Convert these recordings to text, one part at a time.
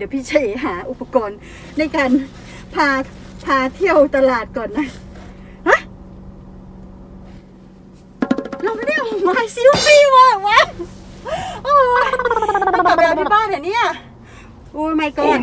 ดี๋ยวพี่เฉยหาอุปกรณ์ ในการพาพาเที่ยวตลาดก่อนนะฮะเราไม่ได้เอาไม้ซิลฟี่ว่ะวะโอ้ยต้องกลับไปเอาที่บ้านเหรอเนี่ย โอ้ยไม่ก่อน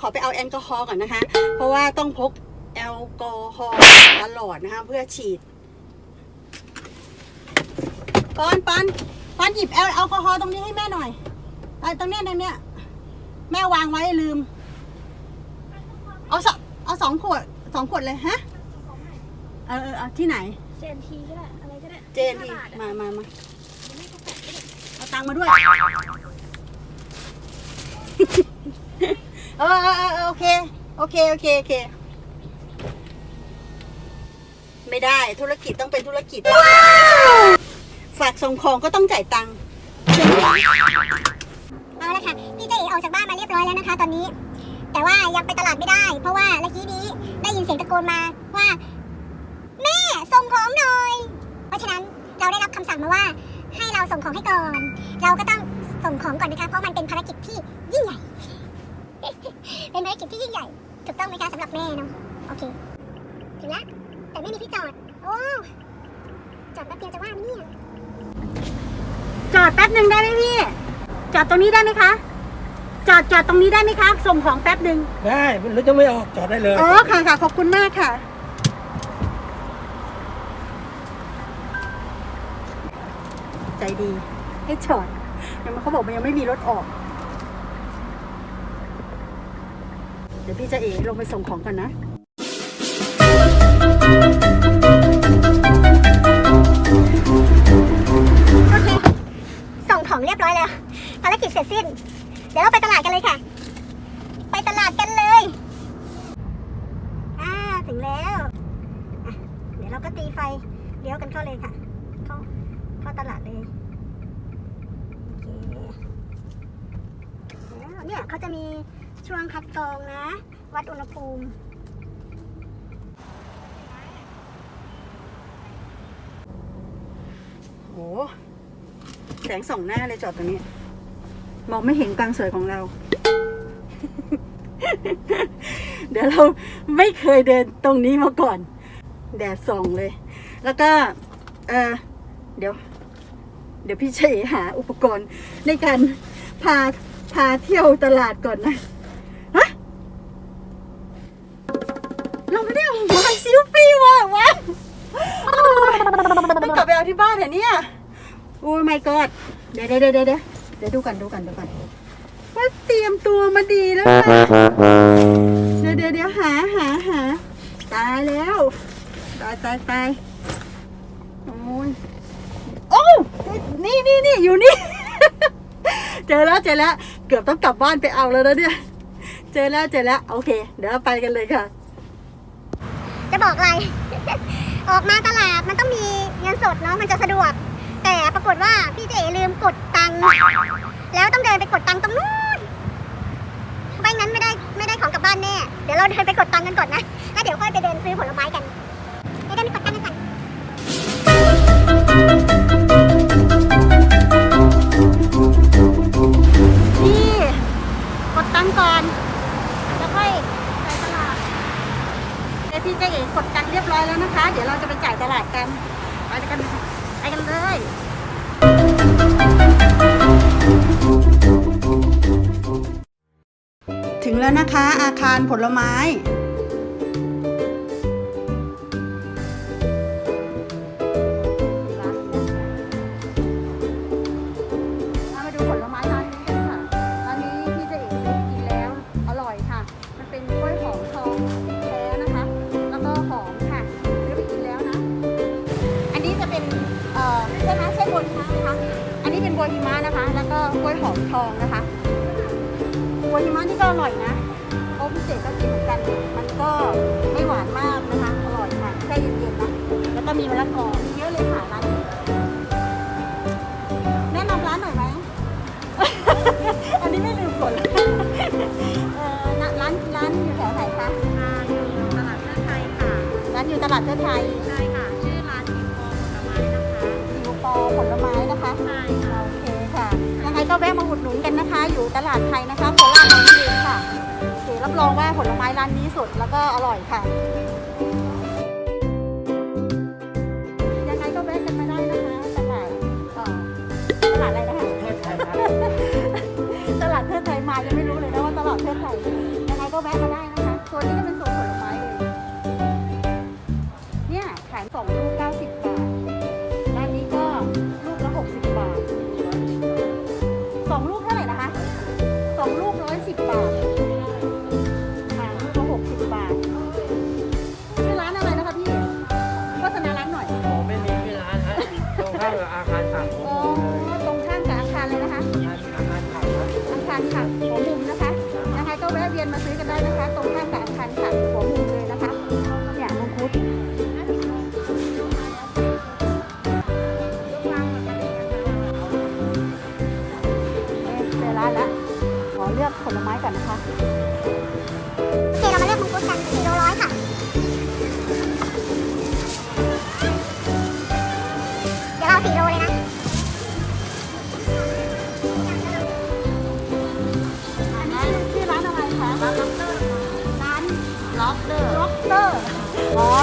ขอไปเอาแอลกอฮอล์ก่อนนะคะ เพราะว่าต้องพกแอลกอฮอล์ตลอดนะคะ เพื่อฉีดปอนปอนปอนหยิบแอลแอลกอฮอล์ตรงนี้ให้แม่หน่อยไอ้ตรงเนี้ยตรงเนี้ยแม่วางไว้ลืม เอาสองเอาสองขวดสองขวดเลยฮะเออเออเอาที่ไหน เจนทีก็ได้อะไรก็ได้เจนทีห้าบาทอะมามามาไม่ต้องแปะก็ได้เอาตังค์มาด้วย เออเออเออโอเค โอเค โอเค โอเค ไม่ได้ ธุรกิจต้องเป็นธุรกิจ ฝากส่งของก็ต้องจ่ายตังค์เอาละค่ะ พี่เจเอออกจากบ้านมาเรียบร้อยแล้วนะคะ ตอนนี้ แต่ว่ายังไปตลาดไม่ได้ เพราะว่าเมื่อกี้นี้ได้ยินเสียงตะโกนมาว่า แม่ส่งของหน่อย เพราะฉะนั้นเราได้รับคำสั่งมาว่า ให้เราส่งของให้ก่อน เราก็ต้องส่งของก่อนนะคะ เพราะมันเป็นภารกิจที่ งใหญ่เป็นภารกิจที่ยิ่งใหญ่ ถูกต้องไหมคะสำหรับแม่เนาะโอเค ถึงแล้วแต่ไม่มีที่จอด โอ้จอดแป๊บเดียวจะว่าไหมเนี่ยจอดแป๊บหนึ่งได้ไหมพี่ จอดตรงนี้ได้ไหมคะ จอดจอดตรงนี้ได้ไหมคะ ส่งของแป๊บหนึ่งได้มันรถจะไม่ออกจอดได้เลยอ๋อค่ะค่ะขอบคุณมากค่ะ ใจดีให้จอดยังเขาบอกมันยังไม่มีรถออก เดี๋ยวพี่จะเอ๋ลงไปส่งของก่อนนะโอเคส่งของเรียบร้อยแล้วภารกิจเสร็จสิ้น เดี๋ยวเราไปตลาดกันเลยค่ะ ไปตลาดกันเลย อ่า ถึงแล้วอะเดี๋ยวเราก็ตีไฟเลี้ยวกันเข้าเลยค่ะ เข้า เข้าตลาดเลย โอเคแล้วเนี่ยเขาจะมีช่วงคัดกรองนะ วัดอุณหภูมิ โห แสงส่องหน้าเลยจอดตรงนี้ มองไม่เห็นกลางสวยของเรา เดี๋ยวเราไม่เคยเดินตรงนี้มาก่อน แดดส่องเลย แล้วก็ เออเดี๋ยว เดี๋ยวพี่เฉยหาอุปกรณ์ในการพาพาเที่ยวตลาดก่อนนะฮะ ต้องกลับไปเอาที่บ้านเหรอเนี่ยโอ้ยไม่กอดเดี๋ยวเดี๋ยวเดี๋ยวเดี๋ยวเดี๋ยวดูกันดูกันดูกันว่าเตรียมตัวมาดีแล้วนะเดี๋ยวเดี๋ยวเดี๋ยวหาหาหาตายแล้วตายตายตายโอ้ยโอ้นี่นี่นี่อยู่นี่ เจอแล้วเจอแล้วเกือบต้องกลับบ้านไปเอาแล้วนะเนี่ยเจอแล้วเจอแล้วโอเค เดี๋ยวเราไปกันเลยค่ะ จะบอกอะไร ออกมาตลาดมันต้องมีเงินสดเนาะมันจะสะดวก แต่ปรากฏว่าพี่เจลืมกดตังค์แล้วต้องเดินไปกดตังค์ตรงนู้นไม่งั้นไม่ได้ไม่ได้ของกลับบ้านแน่เดี๋ยวเราเดินไปกดตังค์กันก่อนนะแล้วเดี๋ยวค่อยไปเดินซื้อผลไม้กันไปเดินไปกดตังค์กันก่อนนี่กดตังค์ก่อนแล้วค่อยไปตลาดเอยพี่เจ๊เอ๋กดตัง ร้อยแล้วนะคะ เดี๋ยวเราจะไปจ่ายตลาดกัน ไปกันไปกันเลยถึงแล้วนะคะอาคารผลไม้ ทองนะคะบัวหิมะนี่ก็อร่อยนะโอ้พิเศษก็กินเหมือนกัน มันก็ไม่หวานมากนะคะ อร่อยค่ะแค่เย็นๆนะ แล้วก็มีมะละกอมีเยอะเลยค่ะร้านนี้แนะนำร้านหน่อยไหม อันนี้ไม่ลืมผลร้านร้านอยู่แถวไหนคะอยู่ตลาดเพื่อไทยค่ะ ร้านอยู่ตลาดเพื่อไทย มาอุดหนุนกันนะคะ อยู่ตลาดไทยนะคะโคราชเรานี่เองค่ะโอเครับรองว่าผลไม้ร้านนี้สดแล้วก็อร่อยค่ะยังไงก็แวะกันมาได้นะคะตลาดเอ่อตลาดอะไรนะคะเพื่อไทยครับตลาดเทิดไทยมายังไม่รู้เลยนะว่าตลาดเทิดไทยยังไงก็แวะมาได้นะคะโซนนี้ก็เป็น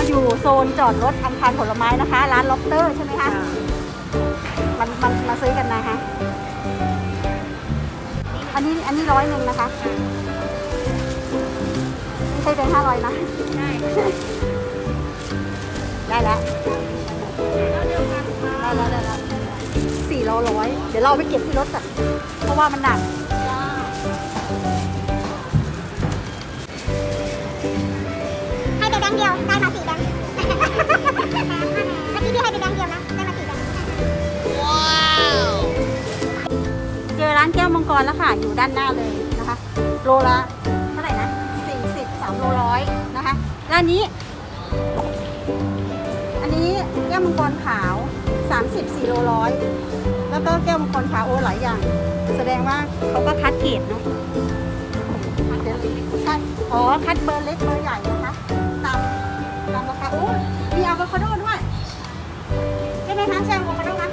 อ๋ออยู่โซนจอดรถอาคารผลไม้นะคะ ร้านล็อกเตอร์ใช่ไหมคะมันมันมาซื้อกันนะคะอันนี้อันนี้ร้อยหนึ่งนะคะไม่ใช่เป็นห้าร้อยนะใช่ได้แล้วได้แล้วได้แล้วสี่โลร้อยเดี๋ยวเราเอาไปเก็บที่รถก่อนเพราะว่ามันหนักให้ไปแบงค์เดียวได้มาสี่แบงค์เมื่อกี้พี่ให้ไปแบงค์เดียวนะได้มาสี่แบงค์เจอร้านแก้วมังกรแล้วค่ะ อยู่ด้านหน้าเลยนะคะ โลละเท่าไหร่นะสี่สิบสามโลร้อยนะคะร้านนี้ อันนี้แก้วมังกรขาวสามสิบสี่โลร้อยแล้วก็แก้วมังกรขาวโอหลายอย่าง แสดงว่าเขาก็คัดเกรดเนาะใช่อ๋อ คัดเบอร์เล็กเบอร์ใหญ่ มราคาโอ้มีอะโวคาโดด้วยใช่ไหมคะใช่อะโวคาโดไหม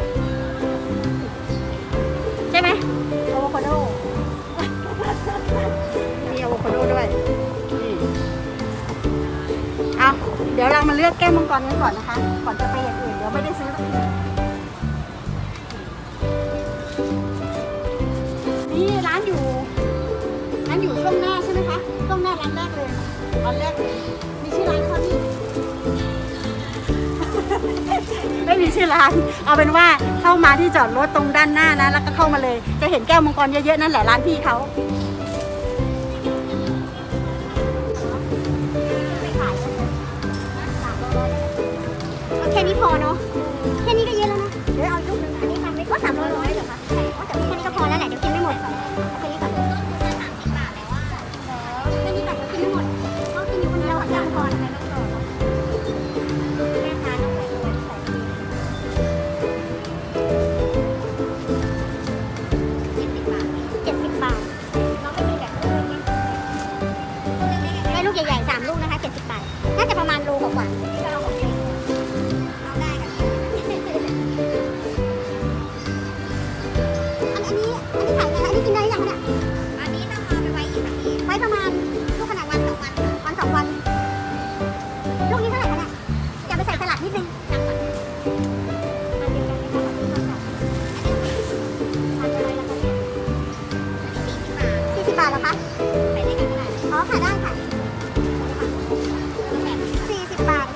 ใช่ไหมอะโวคาโดมีอะโวคาโดด้วยนี่เอาเดี๋ยวเรามาเลือกแก้วมังกรกันก่อนนะคะ ก่อนจะไปอย่างอื่นเดี๋ยวไม่ได้ซื้อสักทีนี่ร้านอยู่ร้านอยู่ช่วงหน้าใช่ไหมคะช่วงหน้าร้านแรกเลยร้านแรกเลยมีชื่อร้านไหมค ไม่มีชื่อร้าน เอาเป็นว่าเข้ามาที่จอดรถตรงด้านหน้านะ แล้วก็เข้ามาเลย จะเห็นแก้วมังกรเยอะๆนั่นแหละร้านพี่เขา เนี่ยอันนี้ต้องเอาไปไว้อีกแบบนี้ไว้ประมาณลูกขนาดวันสองวันวันสองวัน ลูกนี้เท่าไหร่คะเนี่ยจะไปใส่สลัดนิดนึงจำก่อนอันเดียวกันไหมคะแบบนี้ก่อนอันนี้อะไรนะคะเนี่ยสี่สิบบาทเหรอคะใส่ได้กันเท่าไหร่อ๋อค่ะได้ค่ะสี่สิบบาท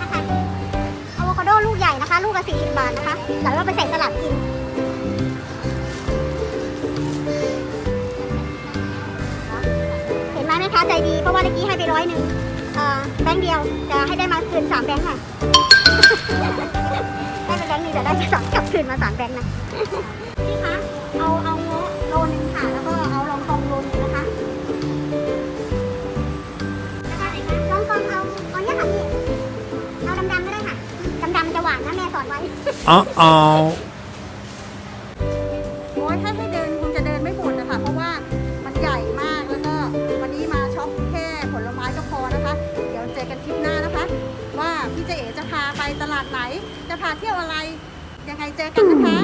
นะคะอะโวคาโดลูกใหญ่นะคะ ลูกละสี่สิบบาทนะคะแล้วเราไปใส่สลัดกิน ดีเพราะว่าเมื่อกี้ให้ไปร้อยหนึ่งเอ่อแบงค์เดียวจะให้ได้มาคืนสามแบงค์ค่ะได้เป็นแบงค์นี้แต่ได้สองกลับคืนมาสามแบงค์นะพี่คะเอาเอาเงาะโลนึงค่ะ แล้วก็เอารองกองโลนึงนะคะแล้วก็ไหนคะรองกองเอาเอาเนี่ยค่ะพี่เอาดำๆก็ได้ค่ะดำๆจะหวานนะแม่สอนไว้อ๋อ เจอกันนะคะ